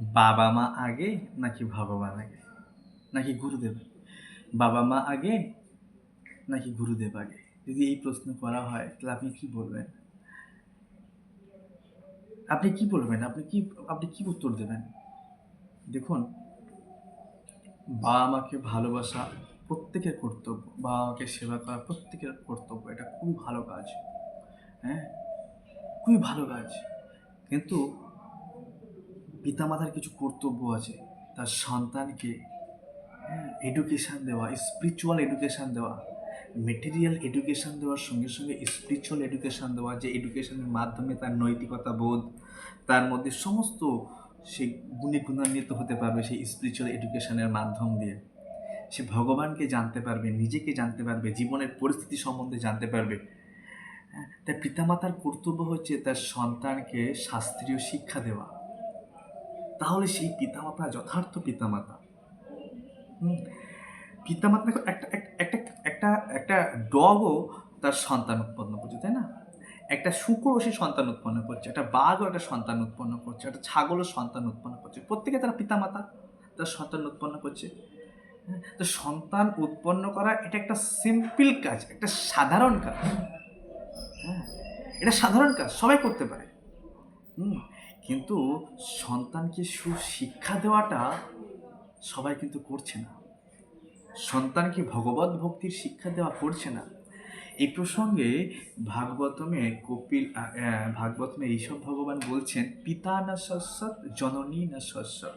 বাবা মা আগে নাকি ভগবান আগে? নাকি গুরুদেব বাবা মা আগে নাকি গুরুদেব আগে? যদি এই প্রশ্ন করা হয়, তাহলে আপনি কি বলবেন? আপনি কি বলবেন? আপনি কি আপনি কি উত্তর দেবেন? দেখুন, বাবা মাকে ভালোবাসা প্রত্যেকের কর্তব্য। বাবা মাকে সেবা করা প্রত্যেকের কর্তব্য। এটা খুবই ভালো কাজ। হ্যাঁ? খুবই ভালো কাজ। কিন্তু পিতামাতার কিছু কর্তব্য আছে তার সন্তানকে এডুকেশান দেওয়া স্পিরিচুয়াল এডুকেশান দেওয়া মেটেরিয়াল এডুকেশান দেওয়ার সঙ্গে সঙ্গে স্পিরিচুয়াল এডুকেশান দেওয়া যে এডুকেশনের মাধ্যমে তার নৈতিকতা বোধ তার মধ্যে সমস্ত সেই গুণে গুণান্বিত হতে পারবে সেই স্পিরিচুয়াল এডুকেশানের মাধ্যম দিয়ে। সে ভগবানকে জানতে পারবে নিজেকে জানতে পারবে জীবনের পরিস্থিতি সম্বন্ধে জানতে পারবে। হ্যাঁ, তাই পিতামাতার কর্তব্য হচ্ছে তার সন্তানকে শাস্ত্রীয় শিক্ষা দেওয়া। তাহলে সেই পিতামাতা যথার্থ পিতামাতা পিতামাতা দেখো একটা একটা একটা একটা ডগও তার সন্তান উৎপন্ন করছে তাই না? একটা শুকরও সে সন্তান উৎপন্ন করছে একটা বাঘও একটা সন্তান উৎপন্ন করছে একটা ছাগলও সন্তান উৎপন্ন করছে প্রত্যেকে তারা পিতামাতা তার সন্তান উৎপন্ন করছে। হ্যাঁ, তো সন্তান উৎপন্ন করা এটা একটা সিম্পল কাজ একটা সাধারণ কাজ। হ্যাঁ এটা সাধারণ কাজ সবাই করতে পারে। হুম কিন্তু সন্তানকে সুশিক্ষা দেওয়াটা সবাই কিন্তু করছে না। সন্তানকে ভগবত ভক্তির শিক্ষা দেওয়া করছে না। এই প্রসঙ্গে ভাগবতমে কপিল ভাগবতমে এইসব ভগবান বলছেন, পিতা না শস্যত জননী না শস্যত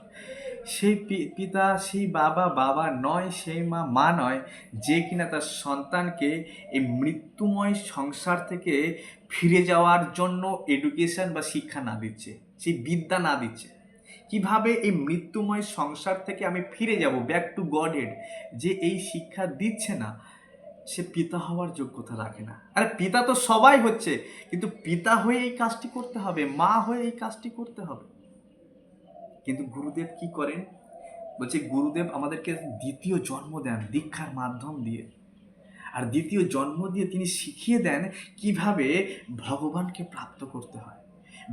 সেই পিতা, সেই বাবা বাবা নয়, সেই মা মা নয়, যে কিনা তার সন্তানকে এই মৃত্যুময় সংসার থেকে ফিরে যাওয়ার জন্য এডুকেশন বা শিক্ষা না দিচ্ছে, সেই বিদ্যা না দিচ্ছে। কীভাবে এই মৃত্যুময় সংসার থেকে আমি ফিরে যাব ব্যাক টু গড হেড যে এই শিক্ষা দিচ্ছে না, সে পিতা হওয়ার যোগ্যতা রাখে না। আরে পিতা তো সবাই হচ্ছে, কিন্তু পিতা হয়ে এই কাজটি করতে হবে, মা হয়ে এই কাজটি করতে হবে। কিন্তু গুরুদেব কি করেন? বলছে, গুরুদেব আমাদেরকে দ্বিতীয় জন্ম দেন দীক্ষার মাধ্যম দিয়ে। আর দ্বিতীয় জন্ম দিয়ে তিনি শিখিয়ে দেন কীভাবে ভগবানকে প্রাপ্ত করতে হয়।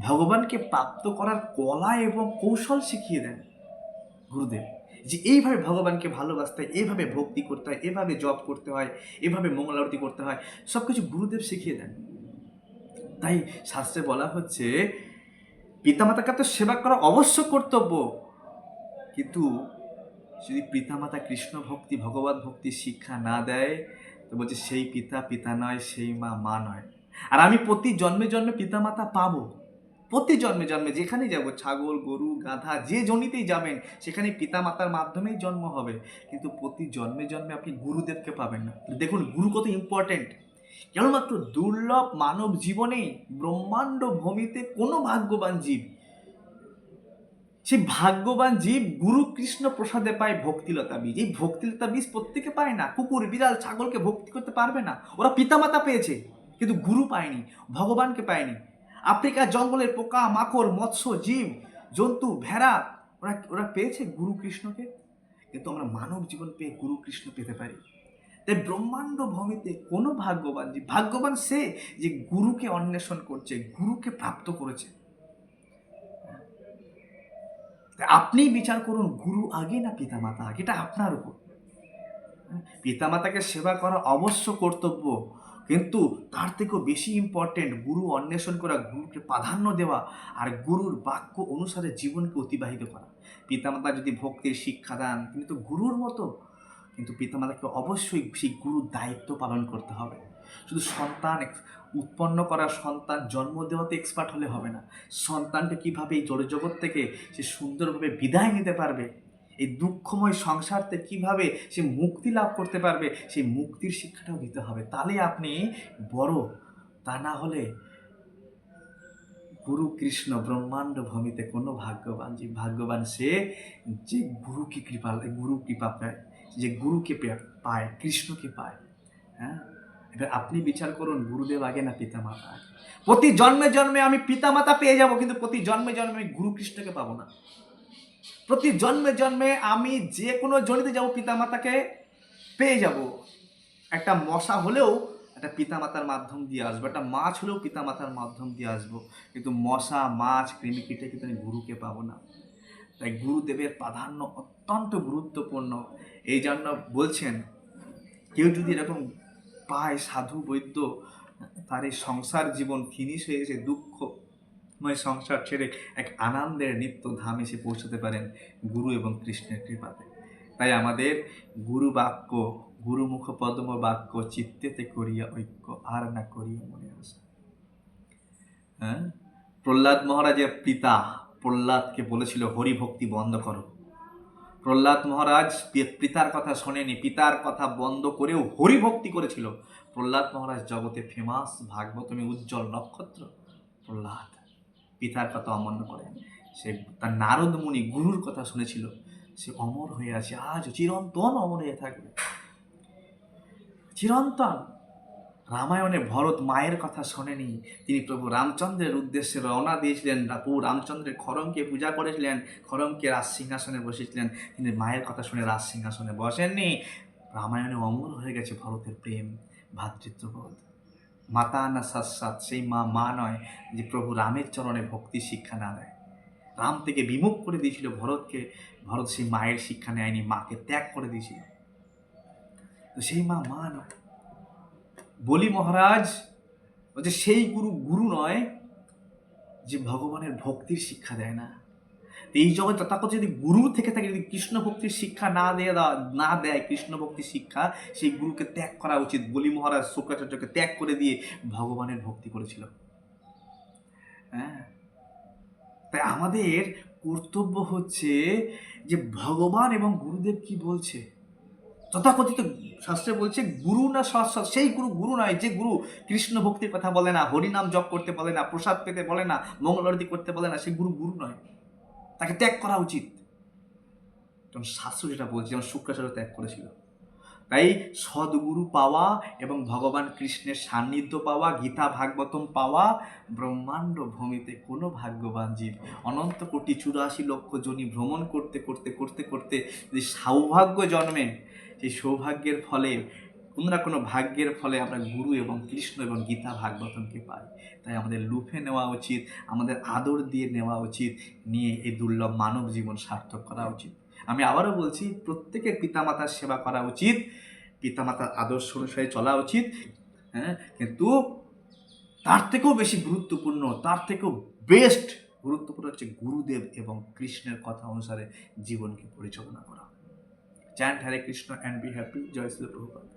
ভগবানকে প্রাপ্ত করার কলা এবং কৌশল শিখিয়ে দেন গুরুদেব। যে এইভাবে ভগবানকে ভালোবাসতে হয়, এইভাবে ভক্তি করতে হয়, এভাবে জপ করতে হয়, এভাবে মঙ্গল আরতি করতে হয় সব কিছু গুরুদেব শিখিয়ে দেন। তাই শাস্ত্রে বলা হচ্ছে পিতামাতাকে তো সেবা করা অবশ্য কর্তব্য। কিন্তু যদি পিতামাতা কৃষ্ণ ভক্তি, ভগবত ভক্তি শিক্ষা না দেয়, তো বলছে সেই পিতা পিতা নয়, সেই মা মা নয়। আর আমি প্রতি জন্মে জন্মে পিতামাতা পাবো। প্রতি জন্মে জন্মে যেখানেই যাব, ছাগল, গরু, গাধা, যে জনিতেই যাবেন, সেখানে পিতামাতার মাধ্যমেই জন্ম হবে। কিন্তু প্রতি জন্মে জন্মে আপনি গুরুদেবকে পাবেন না। দেখুন, গুরু কত ইম্পর্টেন্ট কেবলমাত্র দুর্লভ মানব জীবনে ব্রহ্মাণ্ড ভূমিতে কোনো ভাগ্যবান জীব, সেই ভাগ্যবান জীব গুরু কৃষ্ণ প্রসাদে পায় ভক্তিলতা বীজ। এই ভক্তিলতা বীজ প্রত্যেকে পায় না। কুকুর, বিড়াল, ছাগলকে ভক্তি করতে পারবে না। ওরা পিতামাতা পেয়েছে, কিন্তু গুরু পায়নি, ভগবানকে পায়নি। আফ্রিকার জঙ্গলের পোকা, মাকড়, মৎস্য, জীব, জন্তু, ভেড়া, ওরা ওরা পেয়েছে গুরু কৃষ্ণকে? কিন্তু আমরা মানব জীবন পেয়ে গুরু কৃষ্ণ পেতে পারি। তাই ব্রহ্মাণ্ড ভূমিতে কোনো ভাগ্যবান জীব ভাগ্যবান সে যে গুরুকে অন্বেষণ করছে, গুরুকে প্রাপ্ত করেছে। আপনি বিচার করুন, গুরু আগে না পিতামাতা আগে? এটা আপনার উপর। পিতামাতাকে সেবা করা অবশ্য কর্তব্য, কিন্তু তার থেকেও বেশি ইম্পর্টেন্ট গুরু অন্বেষণ করা, গুরুকে প্রাধান্য দেওয়া আর গুরুর বাক্য অনুসারে জীবনকে অতিবাহিত করা। পিতামাতা যদি ভক্তির শিক্ষা দেন, তিনি তো গুরুর মতো। কিন্তু পিতামাতাকে অবশ্যই সেই গুরুর দায়িত্ব পালন করতে হবে। শুধু সন্তান উৎপন্ন করা সন্তান জন্ম দেওয়াতে এক্সপার্ট হলে হবে না। সন্তানটা কীভাবে এই জড়জগৎ থেকে সে সুন্দরভাবে বিদায় নিতে পারবে? এই দুঃখময় সংসার থেকে কীভাবে সে মুক্তি লাভ করতে পারবে? সেই মুক্তির শিক্ষাটাও দিতে হবে। তাহলে আপনি বড়, তা না হলে গুরু কৃষ্ণ ব্রহ্মাণ্ড ভূমিতে কোনো ভাগ্যবান যে ভাগ্যবান সে যে গুরুকে কৃপা গুরু কৃপা পায়। যে গুরুকে পায়, কৃষ্ণকে পায় হ্যাঁ? এবার আপনি বিচার করুন, গুরুদেব আগে না পিতামাতা আগে? প্রতি জন্মে জন্মে আমি পিতামাতা পেয়ে যাব, কিন্তু প্রতি জন্মে জন্মে আমি গুরু কৃষ্ণকে পাবো না। প্রতি জন্মে জন্মে আমি যে কোনো জনিতে যাব, পিতামাতাকে পেয়ে যাব। একটা মশা হলেও একটা পিতামাতার মাধ্যম দিয়ে আসব, একটা মাছ হলেও পিতামাতার মাধ্যম দিয়ে আসব। কিন্তু মশা, মাছ কৃমিকীটে কিন্তু আমি গুরুকে পাবো না। তাই গুরুদেবের প্রাধান্য অত্যন্ত গুরুত্বপূর্ণ। এই জন্য বলছেন, কেউ যদি এরকম পায়, সাধু, বৈদ্য, তার এই সংসার জীবন ফিনিশ হয়ে গেছে, দুঃখময় সংসার ছেড়ে এক আনন্দের নিত্য ধাম এসে পৌঁছতে পারেন গুরু এবং কৃষ্ণের কৃপাতে। তাই আমাদের গুরু বাক্য গুরুমুখ পদ্ম বাক্য, চিত্তেতে করিয়া ঐক্য আর না করিয়া মনে আসা। হ্যাঁ? প্রহ্লাদ মহারাজের পিতা প্রহ্লাদকে বলেছিল, হরিভক্তি বন্ধ করো। প্রহ্লাদ মহারাজ পিতার কথা শোনেনি, পিতার কথা বন্ধ করেও হরিভক্তি করেছিল। প্রহ্লাদ মহারাজ, জগতে ফেমাস ভাগবতমী উজ্জ্বল নক্ষত্র। প্রহ্লাদ পিতার কথা অমান্য করেন। সে তার নারদ মুনি গুরুর কথা শুনেছিল। সে অমর হয়ে আছে। আজ চিরন্তন অমর হয়ে থাকবে। চিরন্তন। রামায়ণে ভরত মায়ের কথা শোনেনি। তিনি প্রভু রামচন্দ্রের উদ্দেশ্যে রওনা দিয়েছিলেন। প্রভু রামচন্দ্রের খরমকে পূজা করেছিলেন খরমকে রাজ সিংহাসনে বসেছিলেন। তিনি মায়ের কথা শুনে রাজ সিংহাসনে বসেননি। রামায়ণে অমর হয়ে গেছে ভরতের প্রেম। ভ্রাতৃত্ববোধ মাতা না সাত, সেই মা মা নয় যে প্রভু রামের চরণে ভক্তি শিক্ষা না দেয়। রাম থেকে বিমুখ করে দিয়েছিল ভরতকে। ভরত সেই মায়ের শিক্ষা নেয়নি, মাকে ত্যাগ করে দিয়েছিল। তো সেই মা মা নয়। বলি মহারাজ, বলছে, সেই গুরু গুরু নয় যে ভগবানের ভক্তির শিক্ষা দেয় না। এই জগৎ তথাকথিত যদি গুরু থেকে থাকে, যদি কৃষ্ণ ভক্তির শিক্ষা না দেয় না দেয় কৃষ্ণ ভক্তির শিক্ষা, সেই গুরুকে ত্যাগ করা উচিত। বলি মহারাজ শুক্রাচার্যকে ত্যাগ করে দিয়ে ভগবানের ভক্তি করেছিল। হ্যাঁ? তাই আমাদের কর্তব্য হচ্ছে যে ভগবান এবং গুরুদেব কি বলছে? তথাকথিত শাস্ত্রে বলছে, গুরু না শাশ্বত সেই গুরু গুরু নয় যে গুরু কৃষ্ণ ভক্তির কথা বলে না, হরিনাম জপ করতে বলে না, প্রসাদ পেতে বলে না, মঙ্গল আরতি করতে বলে না সেই গুরু গুরু নয়। তাকে ত্যাগ করা উচিত। যেমন শাস্ত্র যেটা বলছে, যেমন শুক্রাচার্য ত্যাগ করেছিল। তাই সদ্গুরু পাওয়া এবং ভগবান কৃষ্ণের সান্নিধ্য পাওয়া, গীতা ভাগবতম পাওয়া, ব্রহ্মাণ্ড ভূমিতে কোনো ভাগ্যবান জীব, অনন্ত কোটি চুরাশি লক্ষ জনি ভ্রমণ করতে করতে করতে করতে যে সৌভাগ্য জন্মে, সেই সৌভাগ্যের ফলে, কোনো না কোনো ভাগ্যের ফলে আমরা গুরু এবং কৃষ্ণ এবং গীতা ভাগবতমকে পাই। তাই আমাদের লুফে নেওয়া উচিত, আমাদের আদর দিয়ে নেওয়া উচিত, নিয়ে এই দুর্লভ মানব জীবন সার্থক করা উচিত। আমি আবারও বলছি, প্রত্যেকের পিতামাতার সেবা করা উচিত, পিতামাতার আদর্শ অনুসারে চলা উচিত হ্যাঁ? কিন্তু তার থেকেও বেশি গুরুত্বপূর্ণ, তার থেকেও বেস্ট গুরুত্বপূর্ণ হচ্ছে গুরুদেব এবং কৃষ্ণের কথা অনুসারে জীবনকে পরিচালনা করা। Chant Hare Krishna and be happy Joy Shri Prabhupada